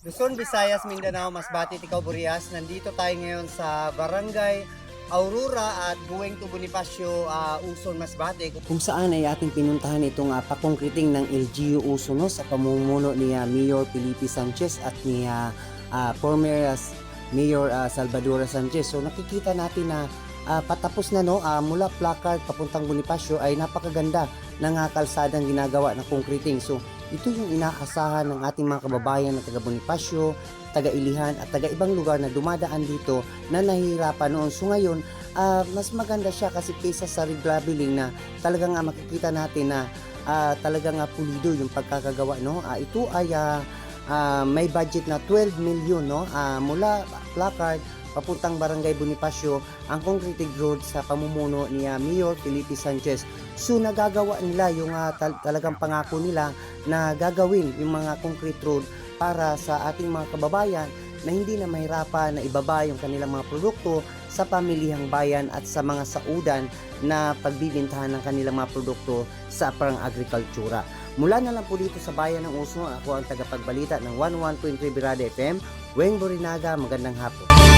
Luzon, Visayas, Mindanao, Masbate, Ticao, Burias. Nandito tayo ngayon sa Barangay Aurora at Buweng to uh, Uson, Masbate. kung saan ay ating pinuntahan itong uh, pakongkriting ng LGU Usuno sa pamumuno ni ah, Mayor Felipe Sanchez at ni ah, ah, former ah, Mayor ah, Salvador Sanchez. So nakikita natin na ah, patapos na no ah, mula placard papuntang Bonifacio ay napakaganda ng ah, kalsadang ginagawa ng concreting. So ito yung inaasahan ng ating mga kababayan na taga Bonifacio, taga Ilihan at taga ibang lugar na dumadaan dito na nahihirapan noon. So ngayon, ah, mas maganda siya kasi kaysa sa regraveling na talagang nga makikita natin na ah, talagang nga pulido yung pagkakagawa no. Ah, ito ay ah, ah, may budget na 12 million no Ah, mula placard papuntang Barangay Bonifacio ang concrete road sa pamumuno ni ah, Mayor Felipe Sanchez. So nagagawa nila yung ah, tal- talagang pangako nila na gagawin yung mga concrete road para sa ating mga kababayan na hindi na mahirapan na ibaba yung kanilang mga produkto sa pamilihang bayan at sa mga saudan na pagbibintahan ng kanilang mga produkto sa parang agrikultura. Mula na lang po dito sa bayan ng Uso, ako ang tagapagbalita ng 11.3 Birada FM, Weng Borinaga, magandang hapon.